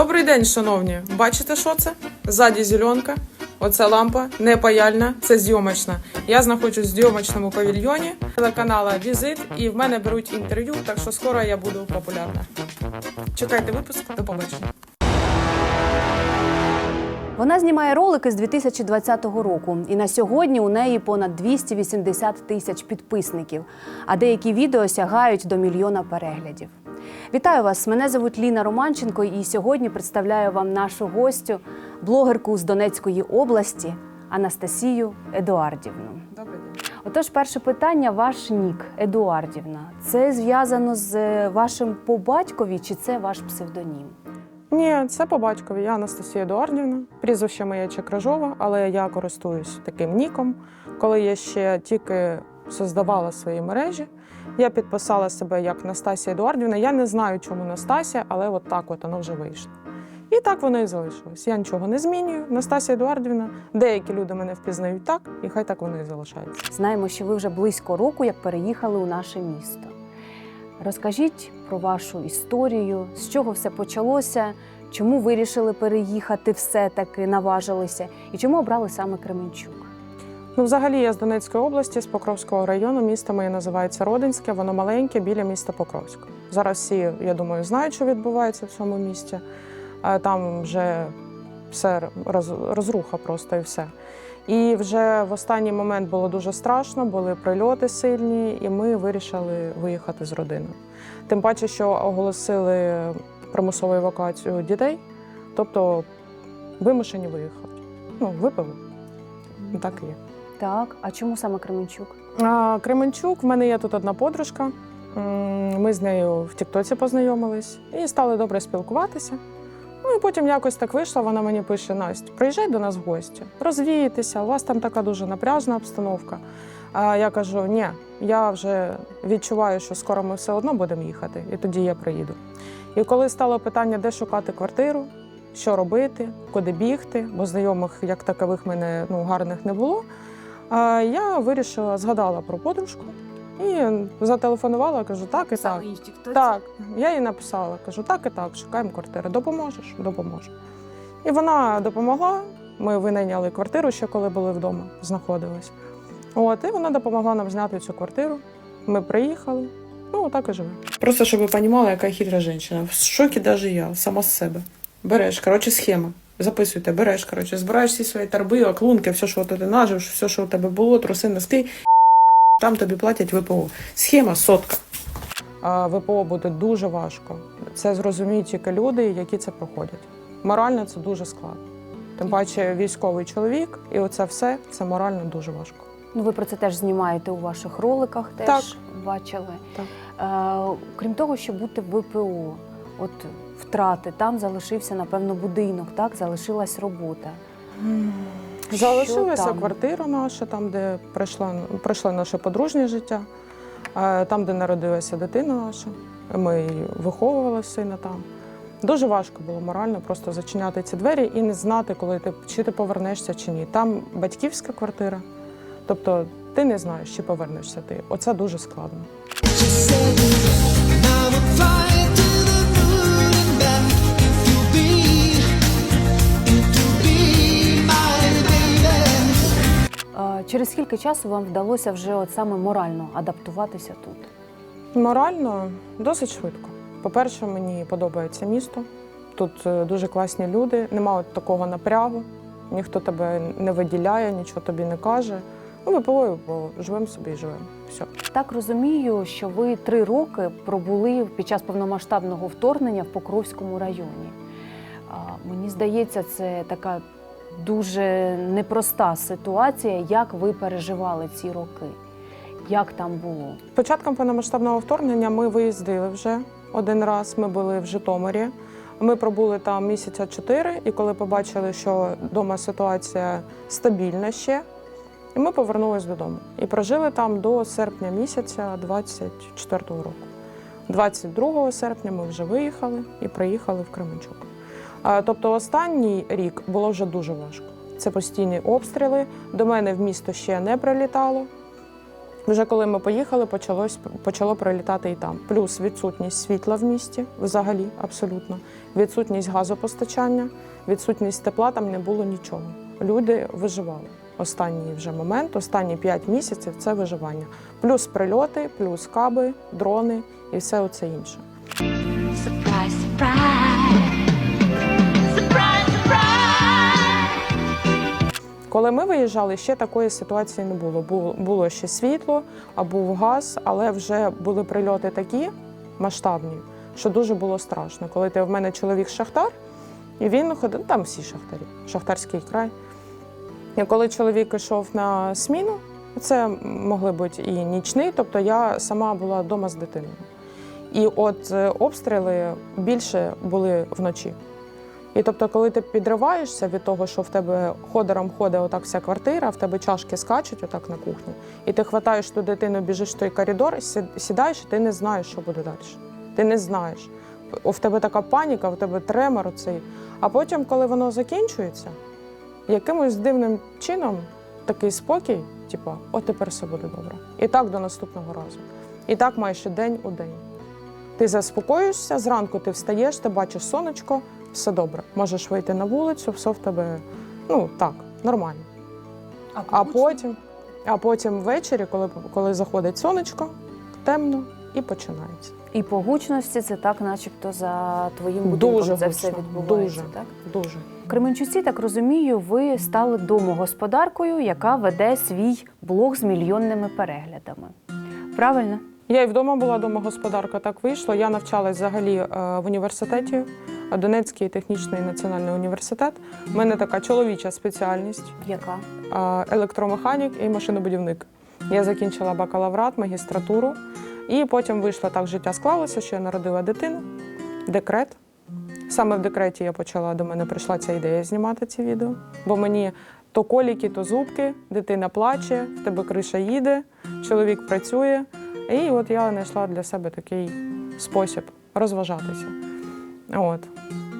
Добрий день, шановні. Бачите, що це? Ззаді зеленка. Оце лампа не паяльна, це зйомочна. Я знаходжусь в зйомочному павільйоні телеканала Візит, і в мене беруть інтерв'ю, так що скоро я буду популярна. Чекайте випуск. До побачення. Вона знімає ролики з 2020 року, і на сьогодні у неї понад 280 тисяч підписників, а деякі відео сягають до мільйона переглядів. Вітаю вас! Мене звуть Ліна Романченко, і сьогодні представляю вам нашу гостю, блогерку з Донецької області Анастасію Едуардівну. Добрий день. Отож, перше питання: ваш нік Едуардівна. Це зв'язано з е, вашим по батькові, чи це ваш псевдонім? Ні, це по батькові. Я Анастасія Едуардівна. Прізвище моє Чекражова, але я користуюсь таким ніком. Коли я ще тільки создавала свої мережі, я підписала себе як Настасія Едуардівна. Я не знаю, чому Настасія, але от так от воно вже вийшло. І так воно і залишилось. Я нічого не змінюю. Настасія Едуардівна. Деякі люди мене впізнають так, і хай так воно і залишається. Знаємо, що ви вже близько року як переїхали у наше місто. Розкажіть про вашу історію, з чого все почалося, чому вирішили переїхати все-таки, наважилися, і чому обрали саме Кременчук? Ну, взагалі, я з Донецької області, з Покровського району. Місто моє називається Родинське, воно маленьке біля міста Покровська. Зараз всі, я думаю, знають, що відбувається в цьому місті. Там вже все роз- розруха просто і все. І вже в останній момент було дуже страшно, були прильоти сильні, і ми вирішили виїхати з родиною. Тим паче, що оголосили примусову евакуацію дітей, тобто вимушені виїхати. Ну, випили. Так і є. Так, а чому саме Кременчук? А, Кременчук, в мене є тут одна подружка. Ми з нею в Тіктоці познайомились і стали добре спілкуватися. Ну і потім якось так вийшло. Вона мені пише: Настя, приїжджай до нас в гості, розвійтеся, у вас там така дуже напряжна обстановка. А я кажу: ні, я вже відчуваю, що скоро ми все одно будемо їхати, і тоді я приїду. І коли стало питання, де шукати квартиру, що робити, куди бігти, бо знайомих як такових мене ну, гарних не було. А я вирішила, згадала про подружку і зателефонувала, кажу, так і так. Так, я їй написала, кажу, так і так, шукаємо квартиру. Допоможеш? Допоможу. І вона допомогла. Ми винайняли квартиру ще коли були вдома, знаходились. От, і вона допомогла нам зняти цю квартиру. Ми приїхали. Ну, так і живемо. Просто щоб ви розуміли, яка хитра жінка. В шокі навіть я, сама з себе. Береш, коротше, схема. Записуйте, береш, коротше, збираєш всі свої торби, оклунки, все, що ти нажив, все, що у тебе було, труси, носки, там тобі платять ВПО. Схема сотка. А ВПО буде дуже важко. Це зрозуміють тільки люди, які це проходять. Морально це дуже складно. Тим паче військовий чоловік, і оце все це морально дуже важко. Ну, ви про це теж знімаєте у ваших роликах, теж Так. бачили. Так. Е, крім того, щоб бути в ВПО, от втрати, там залишився, напевно, будинок, так, залишилась робота. Залишилася квартира наша, там, де пройшло, пройшло наше подружнє життя, там, де народилася дитина наша. Ми виховували сина там. Дуже важко було морально просто зачиняти ці двері і не знати, коли ти чи ти повернешся чи ні. Там батьківська квартира, тобто ти не знаєш, чи повернешся ти. Оце дуже складно. Через скільки часу вам вдалося вже от саме морально адаптуватися тут? Морально досить швидко. По-перше, мені подобається місто. Тут е, дуже класні люди, немає от такого напрягу, ніхто тебе не виділяє, нічого тобі не каже. Ну, і ВПО, живемо собі і живемо. Все. Так розумію, що ви три роки пробули під час повномасштабного вторгнення в Покровському районі. Мені здається, це така дуже непроста ситуація, як ви переживали ці роки. Як там було? Початком повномасштабного вторгнення ми виїздили вже один раз. Ми були в Житомирі. Ми пробули там місяця чотири, і коли побачили, що вдома ситуація стабільна ще, ми повернулись додому. І прожили там до серпня місяця 24-го року. 22 серпня ми вже виїхали і приїхали в Кременчук. Тобто останній рік було вже дуже важко. Це постійні обстріли. До мене в місто ще не прилітало. Вже коли ми поїхали, почалось, почало прилітати і там. Плюс відсутність світла в місті, взагалі, абсолютно, відсутність газопостачання, відсутність тепла, там не було нічого. Люди виживали. Останній вже момент, останні 5 місяців це виживання. Плюс прильоти, плюс каби, дрони і все оце інше. Surprise. Surprise, Коли ми виїжджали, ще такої ситуації не було. Було, ще світло, а був газ, але вже були прильоти такі масштабні, що дуже було страшно. Коли ти в мене чоловік шахтар, і він ходив, ну, там всі шахтарі, шахтарський край. І коли чоловік йшов на сміну, це могли бути і нічний, тобто я сама була вдома з дитиною. І от е, обстріли більше були вночі. І тобто, коли ти підриваєшся від того, що в тебе ходором ходить отак вся квартира, в тебе чашки скачуть отак на кухні, і ти хватаєш ту дитину, біжиш в той коридор, сі- сідаєш, і ти не знаєш, що буде далі. Ти не знаєш. В тебе така паніка, в тебе тремор оцей. А потім, коли воно закінчується, якимось дивним чином такий спокій, типу, от тепер все буде добре. І так до наступного разу. І так майже день у день. Ти заспокоїшся, зранку ти встаєш, ти бачиш сонечко, все добре. Можеш вийти на вулицю, все в тебе ну так, нормально. А потім, а потім ввечері, коли, коли заходить сонечко, темно і починається. І по гучності це так, начебто, за твоїм будинком Дуже це все відбувається. дуже. Так? Дуже. Кременчуці, так розумію, ви стали домогосподаркою, яка веде свій блог з мільйонними переглядами. Правильно? Я і вдома була домогосподарка, так вийшло. Я навчалась взагалі е, в університеті, Донецький технічний національний університет. У мене така чоловіча спеціальність. Яка? електромеханік і машинобудівник. Я закінчила бакалаврат, магістратуру, і потім вийшло так, життя склалося, що я народила дитину, декрет. Саме в декреті я почала до мене прийшла ця ідея знімати ці відео, бо мені то коліки, то зубки, дитина плаче, в тебе криша їде, чоловік працює. І от я знайшла для себе такий спосіб розважатися. От.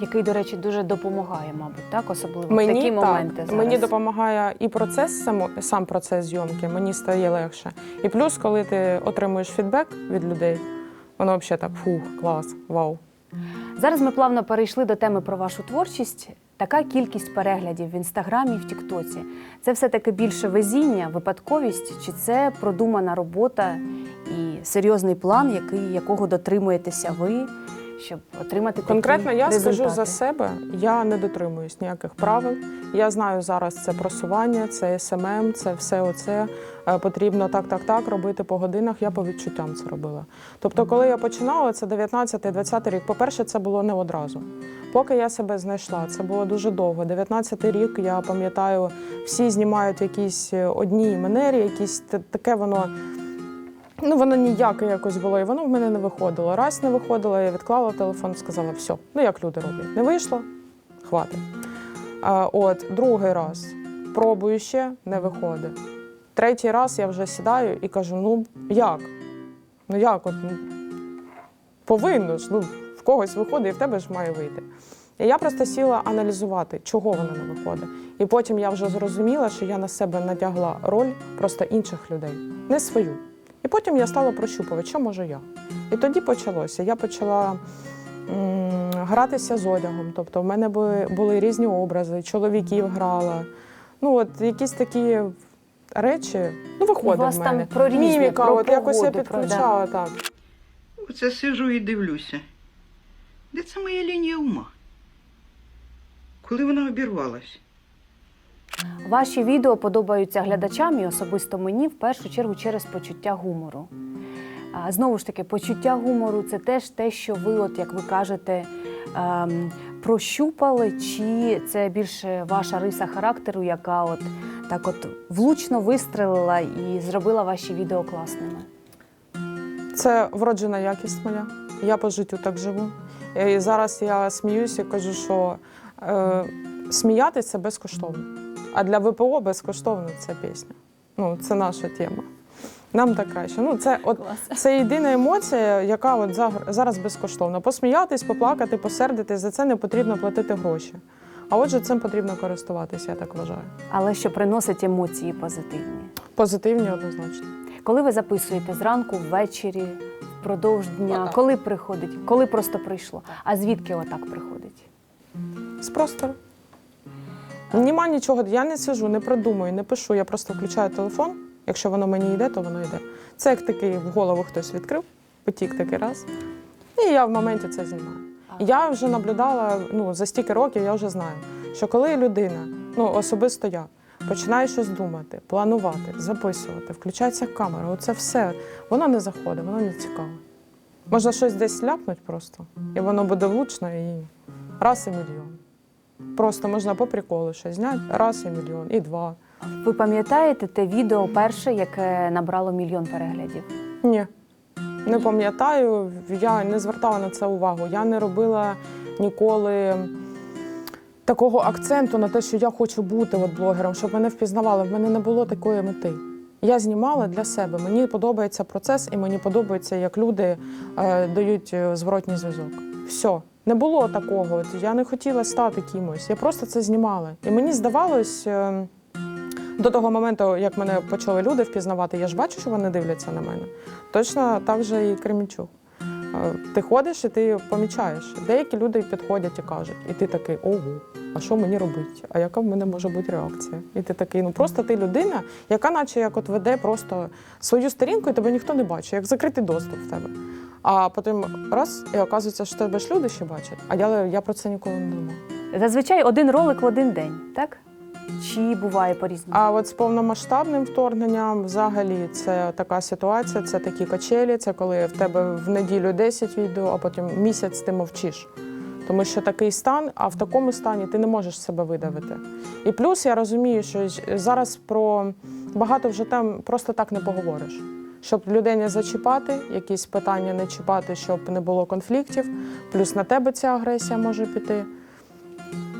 Який, до речі, дуже допомагає, мабуть, так? Особливо в Мені, такі так, моменти. Зараз. мені допомагає і процес, само, сам процес зйомки, мені стає легше. І плюс, коли ти отримуєш фідбек від людей, воно взагалі так фух, клас, вау. Зараз ми плавно перейшли до теми про вашу творчість. Така кількість переглядів в інстаграмі і в Тіктоці. Це все-таки більше везіння, випадковість, чи це продумана робота і серйозний план, який, якого дотримуєтеся ви, щоб отримати такі Конкретно я скажу за себе, я не дотримуюсь ніяких правил. Я знаю зараз це просування, це СММ, це все оце е, потрібно так, так, так робити по годинах. Я по відчуттям це робила. Тобто, коли я починала, це 19-20 рік. По-перше, це було не одразу. Поки я себе знайшла, це було дуже довго. 19 рік, я пам'ятаю, всі знімають якісь е, одній манері, якісь та- таке воно. Ну, воно ніяке якось було, і воно в мене не виходило. Раз не виходило, я відклала телефон, сказала, все, ну як люди роблять. Не вийшло, хватить. А, от, другий раз пробую ще, не виходить. Третій раз я вже сідаю і кажу: ну як? Ну як? От, ну, повинно ж, ну, в когось виходить, і в тебе ж має вийти. І я просто сіла аналізувати, чого воно не виходить. І потім я вже зрозуміла, що я на себе натягла роль просто інших людей, не свою. І потім я стала прощупувати, що можу я. І тоді почалося. Я почала м, гратися з одягом. Тобто, в мене були, були різні образи, чоловіків грала. Ну, от якісь такі речі, ну, виходить У вас в там про різне, Міміка, про от якось я погоду, про- підключала так. Оце сижу і дивлюся. Де це моя лінія ума? Коли вона обірвалась? Ваші відео подобаються глядачам і особисто мені в першу чергу через почуття гумору. Знову ж таки, почуття гумору це теж те, що ви, от як ви кажете, ем, прощупали, чи це більше ваша риса характеру, яка от так от влучно вистрелила і зробила ваші відео класними. Це вроджена якість моя. Я по життю так живу. І зараз я сміюся кажу, що е, сміятися безкоштовно. А для ВПО безкоштовно це пісня. Ну, це наша тема. Нам так краще. Ну, це, от, це єдина емоція, яка от за- зараз безкоштовна. Посміятись, поплакати, посердитись, за це не потрібно платити гроші. А отже, цим потрібно користуватися, я так вважаю. Але що приносить емоції позитивні. Позитивні однозначно. Коли ви записуєте зранку, ввечері, впродовж дня, коли приходить, коли просто прийшло? А звідки отак приходить? З простору. Нема нічого, я не сижу, не придумую, не пишу. Я просто включаю телефон. Якщо воно мені йде, то воно йде. Це як такий в голову хтось відкрив, потік такий раз. І я в моменті це знімаю. Я вже наблюдала ну, за стільки років, я вже знаю, що коли людина, ну особисто я, починає щось думати, планувати, записувати, включається камера, оце все, воно не заходить, воно не цікаво. Можна щось десь ляпнути просто, і воно буде влучно і раз і мільйон. Просто можна по приколу щось зняти, раз і мільйон, і два. Ви пам'ятаєте те відео перше, яке набрало мільйон переглядів? Ні. Не пам'ятаю, я не звертала на це увагу. Я не робила ніколи такого акценту на те, що я хочу бути от блогером, щоб мене впізнавали. В мене не було такої мети. Я знімала для себе. Мені подобається процес, і мені подобається, як люди е, дають е, зворотній зв'язок. Все. Не було такого. Я не хотіла стати кимось. Я просто це знімала. І мені здавалось. Е, до того моменту, як мене почали люди впізнавати, я ж бачу, що вони дивляться на мене. Точно так же і Кремінчук. Е, Ти ходиш і ти помічаєш. Деякі люди підходять і кажуть, і ти такий ого, а що мені робити? А яка в мене може бути реакція? І ти такий, ну просто ти людина, яка наче як от веде просто свою сторінку, і тебе ніхто не бачить, як закритий доступ в тебе. А потім раз, і оказується, що тебе ж люди ще бачать. А я, я про це ніколи не думала. Зазвичай один ролик в один день, так? Чи буває по-різному? А от з повномасштабним вторгненням взагалі це така ситуація, це такі качелі, це коли в тебе в неділю 10 відео, а потім місяць ти мовчиш. Тому що такий стан, а в такому стані ти не можеш себе видавити. І плюс я розумію, що зараз про багато вже тем просто так не поговориш. Щоб людей не зачіпати, якісь питання не чіпати, щоб не було конфліктів. Плюс на тебе ця агресія може піти.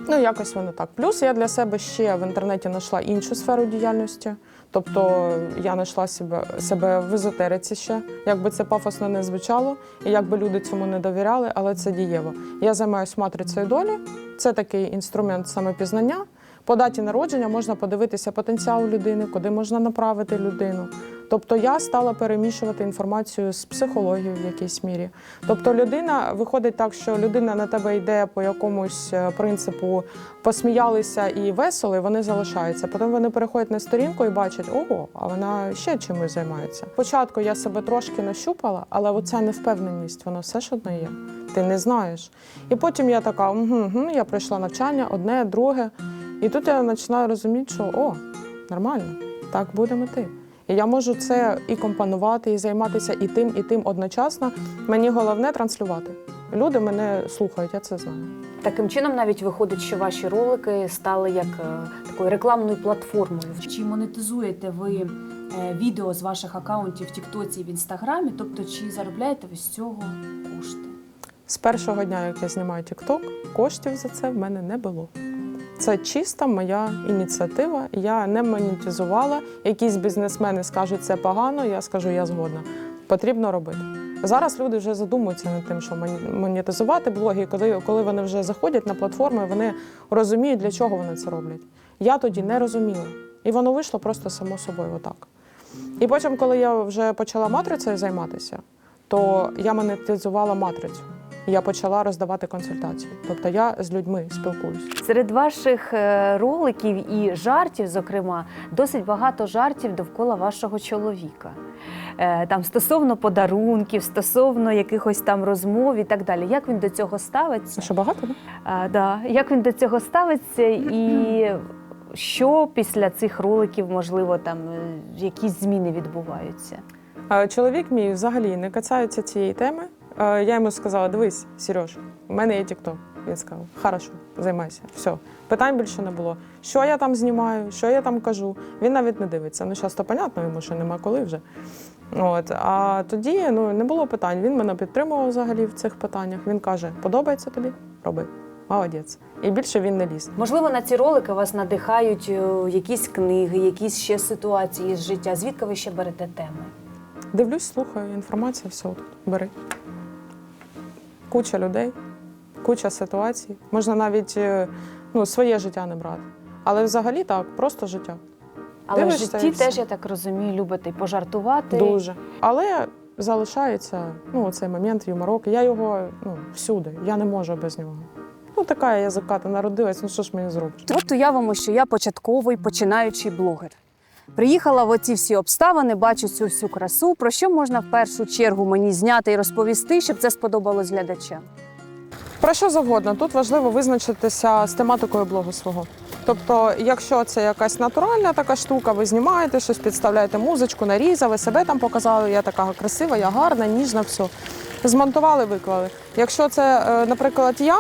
Ну, якось воно так. Плюс я для себе ще в інтернеті знайшла іншу сферу діяльності. Тобто я знайшла себе, себе в езотериці ще, як би це пафосно не звучало, і як би люди цьому не довіряли, але це дієво. Я займаюся матрицею долі. Це такий інструмент самопізнання. По даті народження можна подивитися потенціал людини, куди можна направити людину. Тобто я стала перемішувати інформацію з психологією в якійсь мірі. Тобто людина виходить так, що людина на тебе йде по якомусь е, принципу посміялися і весело, і вони залишаються. Потім вони переходять на сторінку і бачать, ого, а вона ще чимось займається. Спочатку я себе трошки нащупала, але оця невпевненість, вона все ж одно є. Ти не знаєш. І потім я така, угу, угу, я пройшла навчання, одне, друге. І тут я починаю розуміти, що о, нормально, так будемо йти. І я можу це і компонувати, і займатися і тим, і тим одночасно. Мені головне транслювати. Люди мене слухають, я це знаю. Таким чином навіть виходить, що ваші ролики стали як е, такою рекламною платформою. Чи монетизуєте ви е, відео з ваших акаунтів в Тіктоці і в Інстаграмі? Тобто, чи заробляєте ви з цього кошти? З першого дня, як я знімаю TikTok, коштів за це в мене не було. Це чиста моя ініціатива. Я не монетизувала. Якісь бізнесмени скажуть, це погано. Я скажу, я згодна. Потрібно робити. Зараз люди вже задумуються над тим, що монетизувати блоги, коли, коли вони вже заходять на платформи, вони розуміють, для чого вони це роблять. Я тоді не розуміла. І воно вийшло просто само собою отак. І потім, коли я вже почала матрицею займатися, то я монетизувала матрицю. Я почала роздавати консультації. Тобто я з людьми спілкуюсь. Серед ваших е, роликів і жартів, зокрема, досить багато жартів довкола вашого чоловіка. Е, Там стосовно подарунків, стосовно якихось там розмов і так далі. Як він до цього ставиться? Що багато? Да? А, да. Як він до цього ставиться, і що після цих роликів, можливо, там е, якісь зміни відбуваються? Е, Чоловік мій взагалі не кацається цієї теми. Я йому сказала: дивись, Сереж, у мене є TikTok. Він сказав, хорошо, займайся. Все. Питань більше не було. Що я там знімаю, що я там кажу. Він навіть не дивиться. Ну, зараз то понятно, йому що нема коли вже. От. А тоді ну, не було питань. Він мене підтримував взагалі в цих питаннях. Він каже: подобається тобі? Роби. Молодець. І більше він не ліз. Можливо, на ці ролики вас надихають е, якісь книги, якісь ще ситуації з життя. Звідки ви ще берете теми? Дивлюсь, слухаю, інформація, все тут. Бери. Куча людей, куча ситуацій. Можна навіть е, ну, своє життя не брати. Але взагалі так, просто життя. Але в Дивишся, житті теж, я так розумію, любите й пожартувати. Дуже. Але залишається ну, цей момент юморок. Я його ну, всюди, я не можу без нього. Ну, така я язиката народилась, ну що ж мені зробиш? От уявимо, що я початковий починаючий блогер. Приїхала в оці всі обставини, бачу цю всю красу. Про що можна в першу чергу мені зняти і розповісти, щоб це сподобалось глядачам? Про що завгодно. Тут важливо визначитися з тематикою блогу свого. Тобто, якщо це якась натуральна така штука, ви знімаєте щось, підставляєте музичку, нарізали, себе там показали, я така красива, я гарна, ніжна, все. Змонтували, виклали. Якщо це, е, наприклад, я,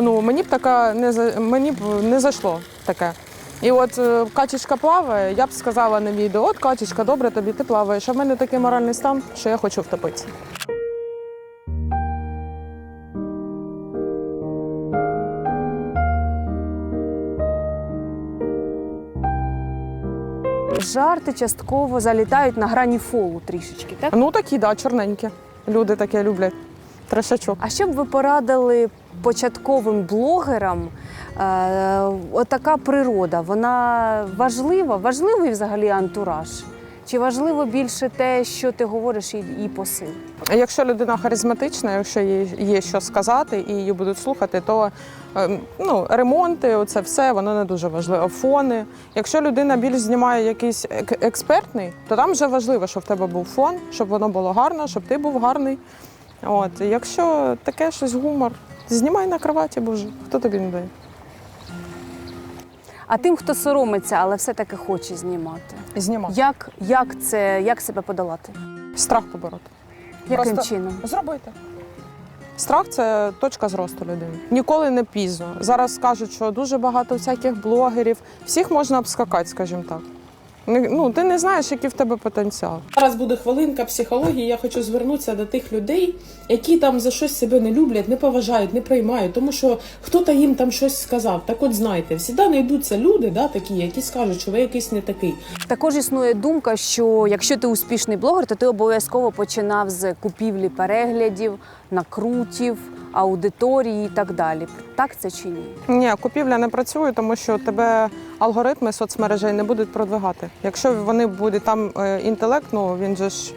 ну мені б така не мені б не зайшло таке. І от е, качечка плаває, я б сказала на відео, от качечка, добре тобі, ти плаваєш. А в мене такий моральний стан, що я хочу втопитися. Жарти частково залітають на грані фолу трішечки, так? Ну такі, да, чорненькі. Люди таке люблять. Трешачок. А що б ви порадили початковим блогерам? Е, отака природа, вона важлива? Важливий взагалі антураж? Чи важливо більше те, що ти говориш, і, і посил? Якщо людина харизматична, якщо їй є що сказати і її будуть слухати, то ем, ну, ремонти, це все воно не дуже важливо. Фони. Якщо людина більш знімає якийсь експертний, то там вже важливо, щоб в тебе був фон, щоб воно було гарно, щоб ти був гарний. От якщо таке щось гумор, знімай на кроваті, боже, хто тобі не дає? А тим, хто соромиться, але все-таки хоче знімати. Знімай. Як, як це, як себе подолати? Страх побороти. Яким Просто- чином? Зробити. Страх це точка зросту людини. Ніколи не пізно. Зараз кажуть, що дуже багато всяких блогерів, всіх можна обскакати, скажімо так. Ну, ти не знаєш, який в тебе потенціал. Зараз буде хвилинка психології. Я хочу звернутися до тих людей, які там за щось себе не люблять, не поважають, не приймають, тому що хто-то їм там щось сказав. Так от знайте, завжди знайдуться люди, да, такі, які скажуть, що ви якийсь не такий. Також існує думка, що якщо ти успішний блогер, то ти обов'язково починав з купівлі переглядів, накрутів, аудиторії і так далі. Так це чи ні? Ні, купівля не працює, тому що тебе алгоритми соцмережей не будуть продвигати. Якщо вони будуть там е, інтелект, ну він же ж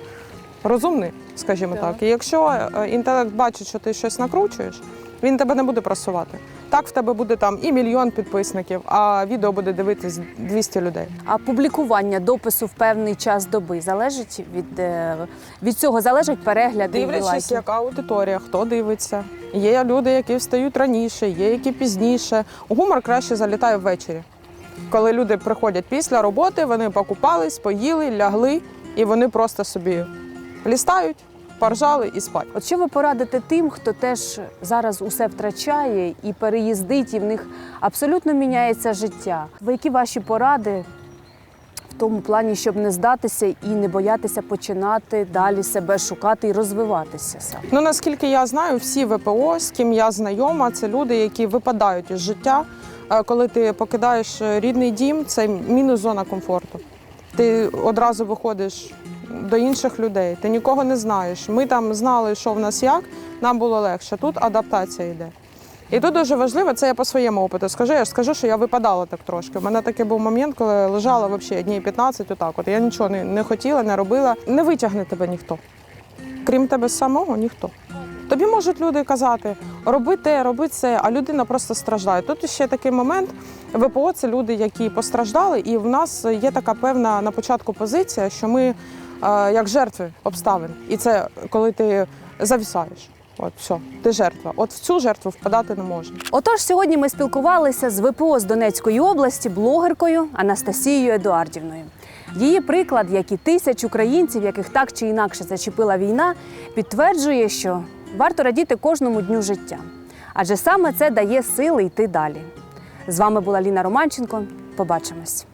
розумний, скажімо так. І якщо е, інтелект бачить, що ти щось накручуєш, він тебе не буде просувати. Так в тебе буде там і мільйон підписників, а відео буде дивитись 200 людей. А публікування допису в певний час доби залежить від, е, від цього залежать перегляди і Дивлячись, яка аудиторія, хто дивиться. Є люди, які встають раніше, є які пізніше. Гумор краще залітає ввечері. Коли люди приходять після роботи, вони покупались, поїли, лягли, і вони просто собі лістають, поржали і спать. От що ви порадите тим, хто теж зараз усе втрачає і переїздить, і в них абсолютно міняється життя? Ви які ваші поради в тому плані, щоб не здатися і не боятися починати далі себе шукати і розвиватися саме? Ну наскільки я знаю, всі ВПО, з ким я знайома, це люди, які випадають із життя. Е, Коли ти покидаєш рідний дім, це мінус зона комфорту. Ти одразу виходиш до інших людей, ти нікого не знаєш. Ми там знали, що в нас як, нам було легше. Тут адаптація йде. І тут дуже важливо, це я по своєму опиту скажу. Я ж скажу, що я випадала так трошки. У мене такий був момент, коли лежала взагалі дні 15, отак. От я нічого не, не хотіла, не робила. Не витягне тебе ніхто. Крім тебе самого, ніхто. Тобі можуть люди казати, роби те, роби це, а людина просто страждає. Тут ще такий момент. ВПО це люди, які постраждали, і в нас є така певна на початку позиція, що ми як жертви обставин. І це коли ти завісаєш. От все, ти жертва. От в цю жертву впадати не можна. Отож, сьогодні ми спілкувалися з ВПО з Донецької області блогеркою Анастасією Едуардівною. Її приклад, як і тисяч українців, яких так чи інакше зачепила війна, підтверджує, що варто радіти кожному дню життя. Адже саме це дає сили йти далі. З вами була Ліна Романченко. Побачимось.